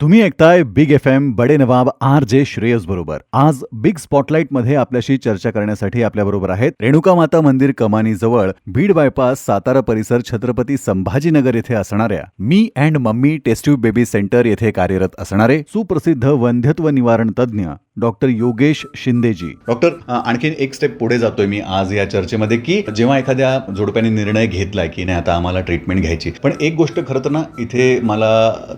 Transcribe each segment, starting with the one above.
तुम्ही ऐकताय big F M Bade Nawab R J Shreyas बरोबर. आज बिग स्पॉटलाइटमध्ये आपल्याशी चर्चा करण्यासाठी आपल्या बरोबर आहेत रेणुका माता मंदिर कमानी जवळ बीड बायपास सातारा परिसर छत्रपती संभाजीनगर येथे असणाऱ्या me and mummy test tube baby centre येथे कार्यरत असणारे सुप्रसिद्ध वंध्यत्व निवारण तज्ज्ञ डॉक्टर योगेश शिंदेजी. डॉक्टर आणखीन एक स्टेप पुढे जातोय मी आज या चर्चेमध्ये की जेव्हा एखाद्या जोडप्याने निर्णय घेतलाय की नाही आता आम्हाला ट्रीटमेंट घ्यायची. पण एक गोष्ट खरं तर ना इथे मला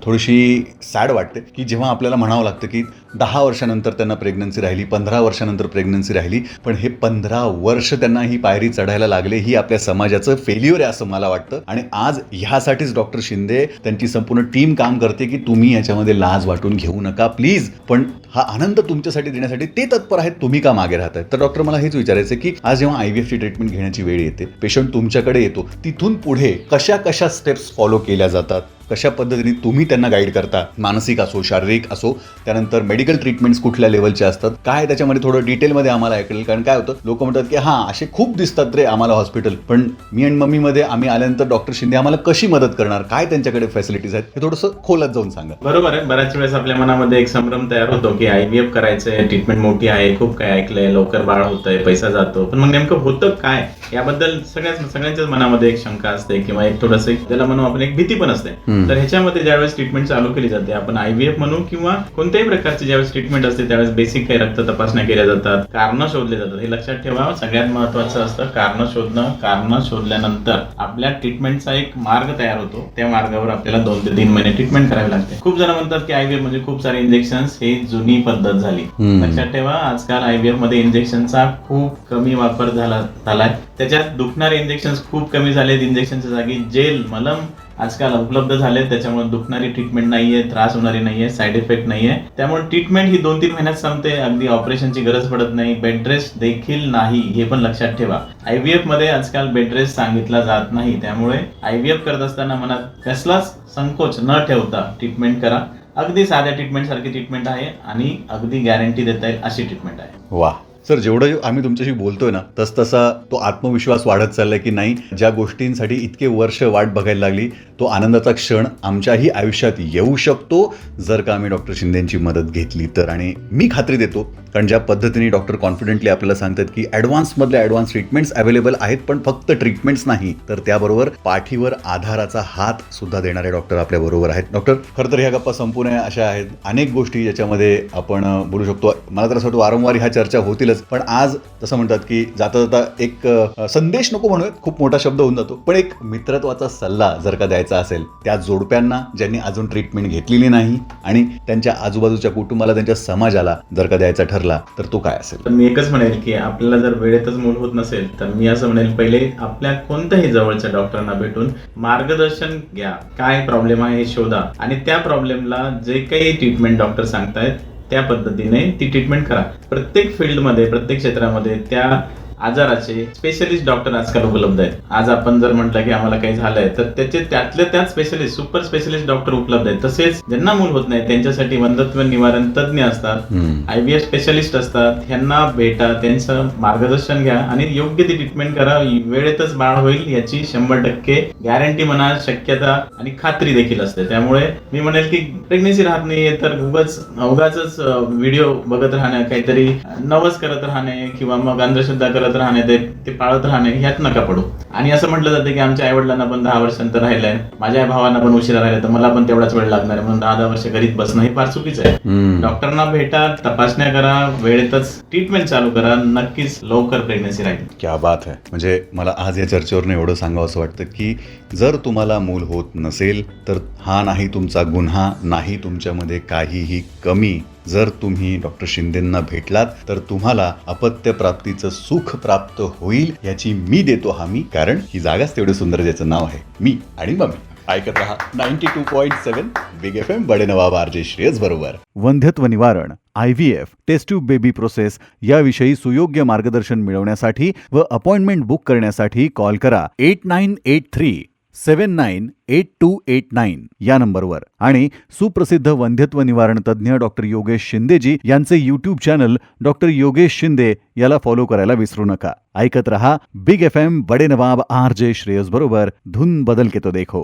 थोडीशी सॅड वाटते की जेव्हा आपल्याला म्हणावं लागतं की दहा वर्षानंतर त्यांना प्रेग्नन्सी राहिली पंधरा वर्षानंतर प्रेग्नन्सी राहिली पण हे पंधरा वर्ष त्यांना ही पायरी चढायला लागले ही आपल्या समाजाचं फेल्युअर आहे असं मला वाटतं. आणि आज ह्यासाठीच डॉक्टर शिंदे त्यांची संपूर्ण टीम काम करते की तुम्ही याच्यामध्ये लाज वाटून घेऊ नका प्लीज पण हा आनंद तुमच्यासाठी देण्यासाठी ते तत्पर आहेत तुम्ही का मागे राहत आहेत तर डॉक्टर मला हेच विचारायचं की आज जेव्हा आय व्ही एफची ट्रीटमेंट घेण्याची वेळ येते पेशंट तुमच्याकडे येतो तिथून पुढे कशा कशा स्टेप्स फॉलो केल्या जातात? कशा पद्धतीने तुम्ही त्यांना गाईड करता? मानसिक असो शारीरिक असो त्यानंतर मेडिकल ट्रीटमेंट्स कुठल्या लेवलच्या असतात? काय त्याच्यामध्ये थोडं डिटेलमध्ये आम्हाला ऐकलं कारण काय होतं लोक म्हणतात की हां असे खूप दिसतात रे आम्हाला हॉस्पिटल पण मी आणि मम्मीमध्ये आम्ही आल्यानंतर डॉक्टर शिंदे आम्हाला कशी मदत करणार? काय त्यांच्याकडे फॅसिलिटीज आहेत? हे थोडंसं खोलात जाऊन सांगा. बरोबर आहे. बऱ्याच वेळेस आपल्या मनामध्ये एक संभ्रम तयार होतो की आयव्हीएफ करायचंय ट्रीटमेंट मोठी आहे खूप काय ऐकलंय लवकर बाळ होतंय पैसा जातो. पण मग नेमकं होतं काय? याबद्दल सगळ्याच सगळ्यांच्याच मनामध्ये एक शंका असते किंवा एक थोडस त्याला म्हणू आपण एक भीती पण असते. तर ह्याच्यामध्ये ज्यावेळेस ट्रीटमेंट चालू केली जाते आपण आयव्हीएफ म्हणू किंवा कोणत्याही प्रकारची ज्यावेळेस ट्रीटमेंट असते त्यावेळेस बेसिक काही रक्त तपासण्या केल्या जातात कारण शोधले जातात. हे लक्षात ठेवा सगळ्यात महत्वाचं असतं कारण शोधणं. कारण शोधल्यानंतर आपल्या ट्रीटमेंटचा एक मार्ग तयार होतो. त्या मार्गावर आपल्याला दोन ते तीन महिने ट्रीटमेंट करावी लागते. खूप जण म्हणतात की आयव्हीएफ म्हणजे खूप सारे इंजेक्शन ही जुनी पद्धत झाली. लक्षात ठेवा आजकाल आयव्हीएफमध्ये इंजेक्शनचा खूप कमी वापर झाला झालाय. त्याच्यात दुखणारे इंजेक्शन खूप कमी झालेत इंजेक्शनच्या जागी. जेल मलम आजकाल उपलब्ध झाले त्याच्यामुळे दुखणारी ट्रीटमेंट नाहीये त्रास होणारी नाहीये साईड इफेक्ट नाहीये. त्यामुळे ट्रीटमेंट ही दोन तीन महिन्यात संपते अगदी ऑपरेशनची गरज पडत नाही बेड रेस्ट देखील नाही हे पण लक्षात ठेवा. आयव्हीएफमध्ये आजकाल बेड रेस्ट सांगितला जात नाही त्यामुळे आयव्हीएफ करत असताना मनात कसलाच संकोच न ठेवता ट्रीटमेंट करा. अगदी साध्या ट्रीटमेंट सारखी ट्रीटमेंट आहे आणि अगदी गॅरंटी देता येईल अशी ट्रीटमेंट आहे. वा. सर जेवढं आम्ही तुमच्याशी बोलतोय ना तस तसा तो आत्मविश्वास वाढत चाललाय की नाही? ज्या गोष्टींसाठी इतके वर्ष वाट बघायला लागली तो आनंदाचा क्षण आमच्याही आयुष्यात येऊ शकतो. जर का आम्ही डॉक्टर शिंदेंची मदत घेतली तर. आणि मी खात्री देतो कारण ज्या पद्धतीने डॉक्टर कॉन्फिडेंटली आपल्याला सांगतात की ॲडव्हान्समधल्या ॲडव्हान्स ट्रीटमेंट्स अवेलेबल आहेत पण फक्त ट्रीटमेंट्स नाही तर त्याबरोबर पाठीवर आधाराचा हात सुद्धा देणारे डॉक्टर आपल्या बरोबर आहेत. डॉक्टर खरं तर ह्या गप्पा संपूर्ण अशा आहेत. अनेक गोष्टी ज्याच्यामध्ये आपण बोलू शकतो. मला तर असं वाटतं वारंवार ह्या चर्चा होतीलच पण आज तसं म्हणतात की जाता जाता एक संदेश नको म्हणूयात. खूप मोठा शब्द होऊन जातो. पण एक मित्रत्वाचा सल्ला जर का द्यायचा असेल त्या जोडप्यांना ज्यांनी अजून ट्रीटमेंट घेतलेली नाही आणि त्यांच्या आजूबाजूच्या कुटुंबाला त्यांच्या समाजाला जर का द्यायचा ठरला तर तो काय असेल? तर मी एकच म्हणेल की आपल्याला जर वेळेतच मूल होत नसेल तर मी असं म्हणेल पहिले आपल्या कोणत्याही जवळच्या डॉक्टरांना भेटून मार्गदर्शन घ्या. काय प्रॉब्लेम आहे हे शोधा. आणि त्या प्रॉब्लेमला जे काही ट्रीटमेंट डॉक्टर सांगतायत त्या पद्धतीने ती ट्रीटमेंट करा. प्रत्येक फील्डमध्ये प्रत्येक क्षेत्रामध्ये त्या आजाराचे स्पेशलिस्ट डॉक्टर आजकाल उपलब्ध आहेत. आज आपण जर म्हटलं की आम्हाला काही झालंय तर त्याचे त्यातले त्यात स्पेशलिस्ट सुपर स्पेशलिस्ट डॉक्टर उपलब्ध आहेत. तसेच ज्यांना मूल होत नाही त्यांच्यासाठी वंधत्व निवारण तज्ज्ञ असतात. आयव्हीएफ स्पेशलिस्ट असतात ह्यांना भेटा त्यांचं मार्गदर्शन घ्या आणि योग्य ती ट्रीटमेंट करा. वेळेतच बाळ होईल याची शंभर टक्के गॅरंटी म्हणा शक्यता आणि खात्री देखील असते. त्यामुळे मी म्हणेल की प्रेग्नेन्सी राहत नाहीये तर उगाच अवघाच व्हिडिओ बघत राहणे काहीतरी नवस करत राहणे किंवा मग अंधश्रद्धा करत राहणे ते ते पाळत राहणे ह्यात नका पडू. आणि असं म्हटलं जातं की आमच्या आई वडिलांना पण दहा वर्षांतर राहिलंय. माझ्या भावांना पण उशिरा राहिलं तर मला पण तेवढाच वेळ लागणार आहे. म्हणून दहा दहा वर्ष घरीच बसणं हे फार चुकीचं आहे. डॉक्टरांना भेटा तपासण्या करा वेळेतच ट्रीटमेंट चालू करा नक्कीच लवकर प्रेग्नन्सी राहील. क्या बात आहे म्हणजे मला आज या चर्चेवरनं एवढं सांगावं असं वाटतं की जर तुम्हाला मूल होत नसेल तर हा नाही तुमचा गुन्हा नाही तुमच्यामध्ये काहीही कमी. जर तुम्ही डॉक्टर शिंदेंना भेटलात तर तुम्हाला अपत्य प्राप्तीचं सुख प्राप्त होईल याची मी देतो हमी कारण ही जागाच तेवढी सुंदर ज्याचं नाव आहे मी आणि मम्मी. ऐकत रहा ninety two point seven big F M Bade Nawab RJ Shreyas बरोबर. वंध्यत्व निवारण I V F test tube baby process याविषयी सुयोग्य मार्गदर्शन मिळवण्यासाठी व अपॉइंटमेंट बुक करण्यासाठी कॉल करा eight nine eight three seven nine eight two eight nine या नंबरवर. आणि सुप्रसिद्ध वंध्यत्व निवारण तज्ज्ञ डॉक्टर योगेश शिंदेजी यांचे YouTube channel doctor Yogesh Shinde याला फॉलो करायला विसरू नका. ऐकत रहा big F M Bade Nawab R J Shreyas बरोबर. धुन बदल के तो देखो.